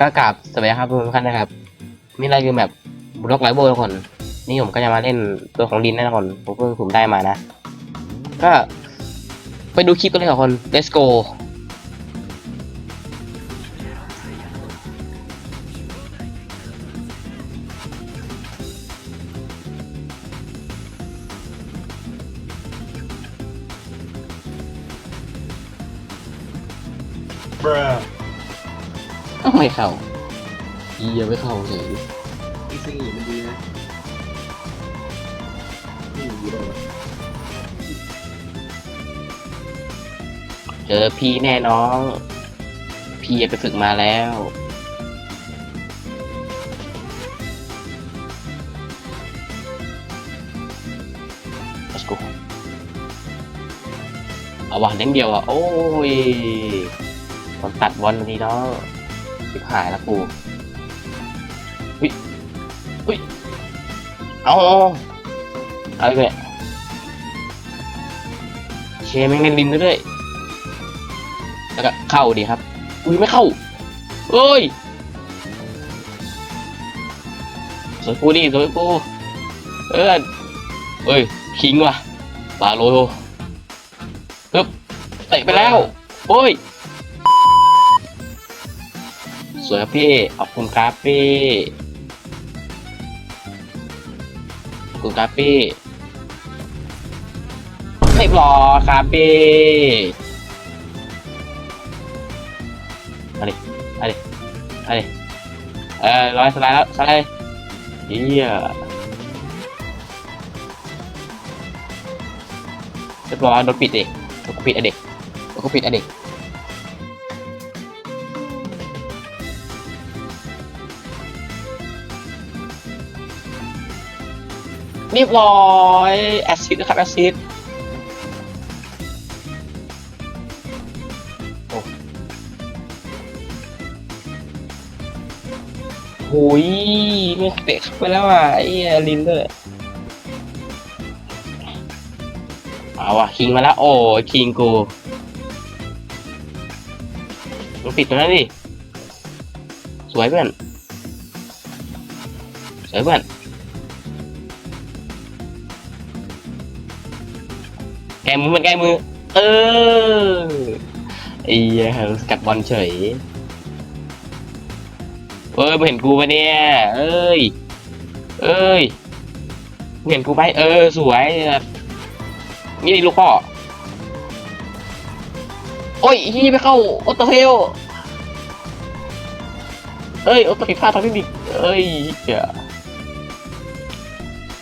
ก็กราบสวัสดีครับทุกท่านนะครับนี่อะไรคือแบบบล็อกไลโบทุกคน นี่ผมก็จะมาเล่นตัวของลินนะทุกคนผมเพิ่งผมได้มานะ ก็ไปดูคลิปกันเลยทุกคน let's go เอ้าไม่เข้าอียังไม่เข้าเฉยอีซีมันดีนะนี่ดีเลยวะเจอพี่แน่น้อง พี่ไปฝึกมาแล้ว let's go เอาวะเล่นเดียวอะ โอ้ยมันตัดบอลพอดีเนาะ สิบหายแล้วกูเฮ้ยเฮ้ยเอาเอาอะไรเนี่ยเชแม่งเล่นลินด้วยแล้วก็เข้าดีครับ อุ้ยไม่เข้าเอ้ยสวยกูดิสวยกูเออเอ้ยคิงว่ะบาโลปึ๊บเตะไปแล้ว โอ้ย วยครับพี่ ขอบคุณครับพี่ขอบคุณครับพี่เรียบร้อยครับพี่มาดิมาดิมาดิเออร้อยสไลด์แล้วสไลด์เฮียเรียบร้อยโดนปิดดิโดนปิดอะเด็กโดนปิดอะเด็ก รียบร้อยแอซิดนะครับแอซิดโอ้โหยไม่เตะเข้าไปแล้วอะไอ้เหี้ยลินเลยเอาว่ะคิงมาแล้วโอ้ยคิงกูมันปิดตรงนั้นดิสวยเพื่อนสวยเพื่อน แกมือมันแกมือ เออไอ้เหี้ยสกัดบอลเฉยเอ้ยมึงเห็นกูปะเนี่ย เอ้ย เอ้ยมึงเห็นกูไหมเออ สวย นี่ลูกพ่อ โอ้ยฮียไม่เข้าโอตโตเฮลเอ้ย โอตโตผิดพลาดทางเทคนิคเอ้ยเหี้ย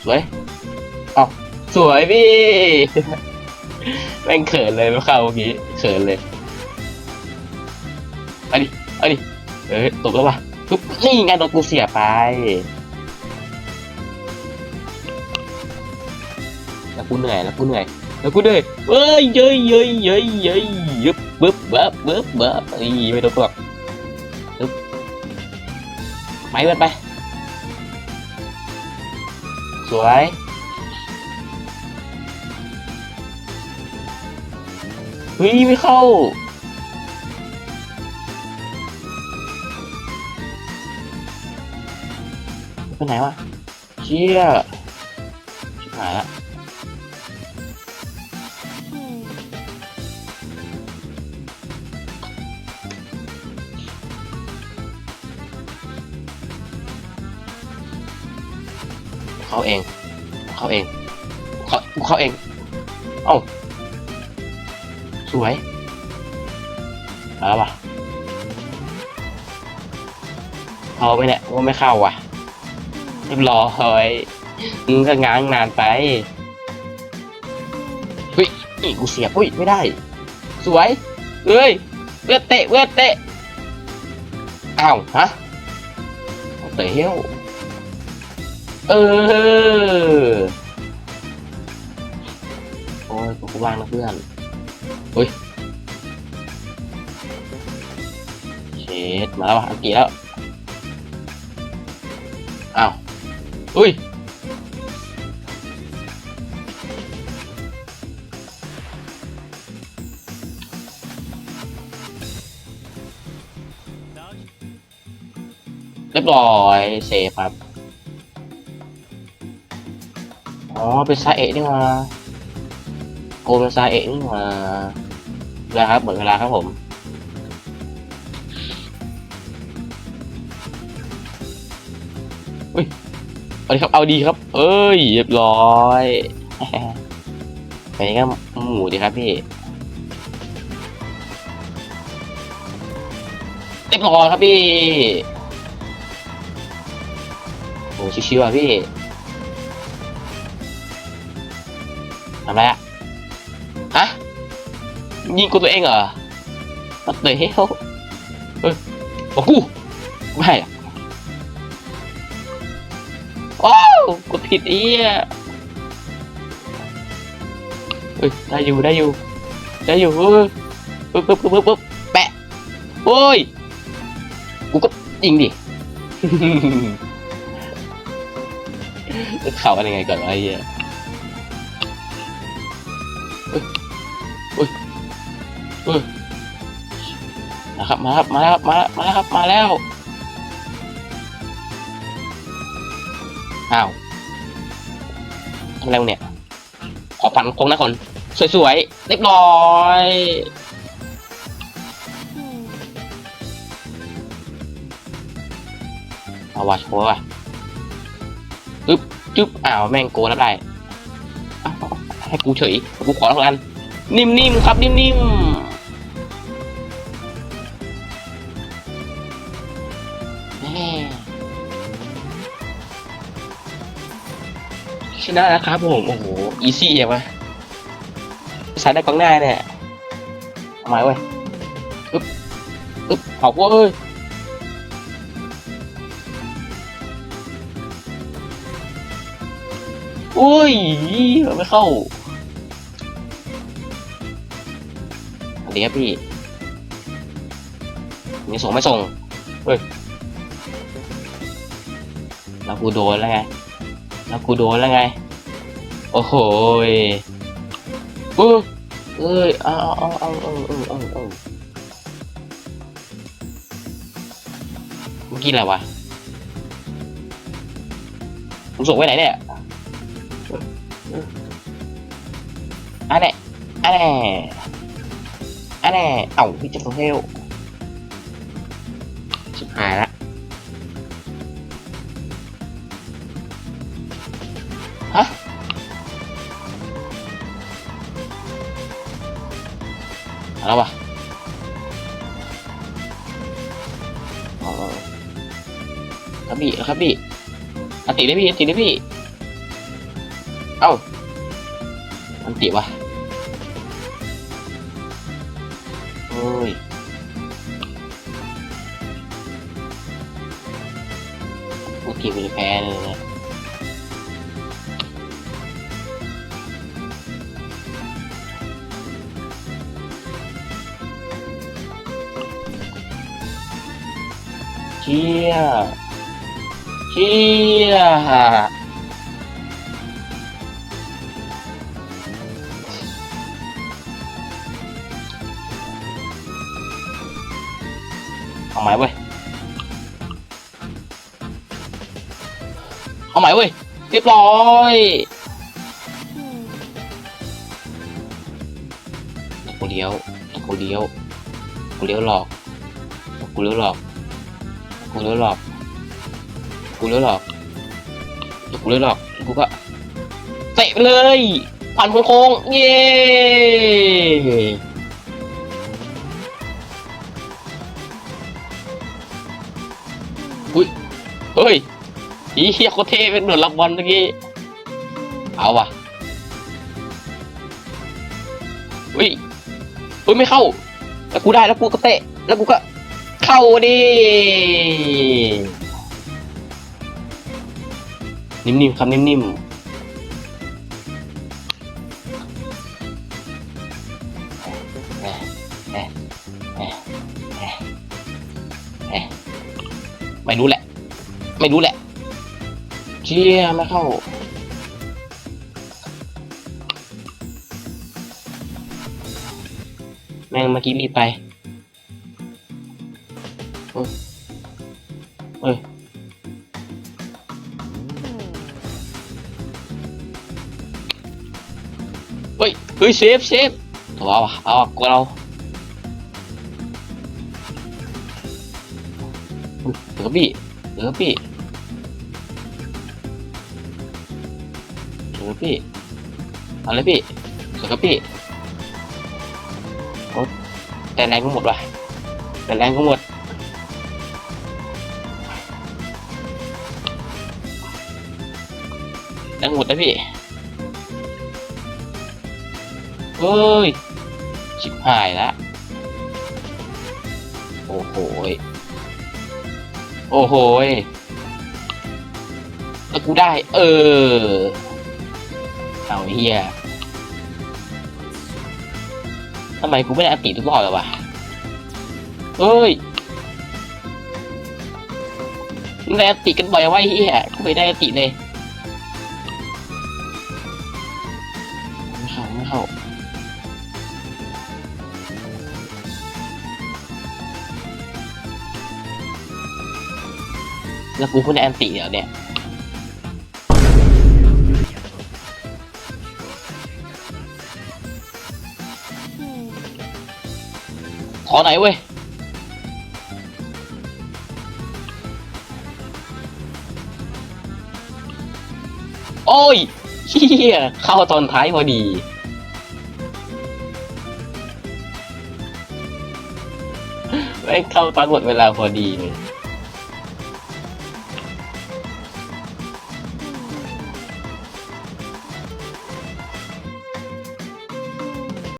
สวย เอาสวยพี่ แม่งเขินเลยไม่เข้าเมื่อกี้เขินเลยอันนี้อันนี้เอ้ยตกแล้วว่ะปุ๊บนี่ไงโดนกูเสียไปแล้วกูเหนื่อยแล้วกูเหนื่อยแล้วกูเหนื่อยเอ้ยเย้ยเย้ยเย้ยเย้ยยึบบึ๊บบึ๊บบึ๊บบึ๊บอีไม่โดนกูหรอกปึ๊บไปเว้ยไปสวย เฮ้ยไม่เข้า ไปไหนวะ เชี่ยชิบหายละเข้าเอง เข้าเอง เข้าเข้าเอง เอ้า สวยมาแล้วปะเข้าไปเนี่ยว่าไม่เข้าว่ะเรียบร้อยมึงก็ง้างนานไปเฮ้ยอีกูเสียบอุ้ยไม่ได้ สวยเอ้ยเวทเตะเวทเตะอ้าวฮะเตะเหี้ยวเออ โอ้ยกูว่างนะเพื่อน เชดมาแล้วว่ะอังกฤษแล้ว อ้าว อุ้ยเเรียบร้อยเซฟครับ อ๋อ เป็นซาเอะนี่มา โกเป็นซาเอะนี่มาเวลาครับหมดเวลาครับผม อุ้ยเอาดีครับ เอาดีครับ เอ้ย เรียบร้อยไปนี่ก็หมูดีครับพี่ เรียบร้อยครับพี่โอ้ชิวๆอะพี่ทำไรอะ あいいこと絵があったよ。え、あ、こうはい。おおこっち来て、いいや。え、大丈夫、大丈夫。大丈夫。ブブブブブブべおいกูก็ยิงดิเขาอะไรไงก่อนไอ้เหี้ย อุ้ยอ้ยเอ้ยมาครับมาครับมาแล้วครับมามาแล้วครับมาแล้วอ้าวทำอะไรเนี่ย ขอฟันคงนะคนสวยๆเรียบร้อยเอาว่ะโชว์ว่ะอึ๊บจึ๊บอ้าวแม่งโกรับได้ให้กูเฉยกูขอแล้วกัน นิ่มๆครับนิ่มๆแม่ชนะแล้วครับผมโอ้โหอีซี่อะวะใส่ได้กองหน้าเนี่ยเอาไมเว้ยอึ๊บอึ๊บเอาเว้ยอุ้ยไม่เข้า ดีครับพี่มีส่งไม่ส่ง เฮ้ย แล้วกูโดนแล้วไง แล้วกูโดนแล้วไง โอ้โหเออเอ้ย เอาเอาเอาเอาเอาเอาเมื่อกี้อะไรวะกูส่งไว้ไหนเนี่ยอันไหนอันไหน แนี้เอ้าพี่จะโซเฮลชิบหายละฮะอาแล้วะครับพี่ครับพี่อันติได้พี่อันติได้พี่ เอ้าอันติวะ ยเมื่อกี้กูจะแพ้เลยนะเชี่ยเชี่ย เอาไหมเว้ย เอาไหมเว้ยเรียบร้อยกูเลี้ยวกูเลี้ยวกูเลี้ยวหลอกกูเลี้ยวหลอกกูเลี้ยวหลอกกูเลี้ยวหลอกกูเลี้ยวหลอกกูก็เตะไปเลยผ่านโค้งๆเย้ เฮ้ยอีเฮียโคเท่เป็นหนวดรับบอลเมื่อกี้ เอาว่ะอุ้ยอุ้ยไม่เข้า แล้วกูได้แล้วกูก็เตะ แล้วกูก็ เข้าดิ นิ่มๆครับนิ่มๆไม่รู้แหละ ไม่รู้แหละเชี่ยไม่เข้า แม่งเมื่อกี้มีไปเอ้ยเฮ้ยเฮ้ยเซฟเซฟตัวเอาเอากูเราเออพี่เออพี่ พี่เอาเลยพี่เดี๋ยวพี่โอ๊ยแต่แรงก็หมดว่ะแต่แรงก็หมดแรงหมดนะพี่เฮ้ยชิบหายละโอ้โหโอ้โหแล้วกูได้ เออ เอาเฮียทำไมกูไม่ได้อันติทุกรอบเลยวะเฮ้ยมึงได้อันติกันบ่อยเอาไว้เฮียกูไม่ได้อันติเลยไม่เข้าไม่เข้าแล้วกูพูดในแอนติเดี๋ยวเนี่ย ขอไหนเว้ย โอ้ยเฮียเข้าตอนท้ายพอดีไม่งเข้าตอนหมดเวลาพอดีเลย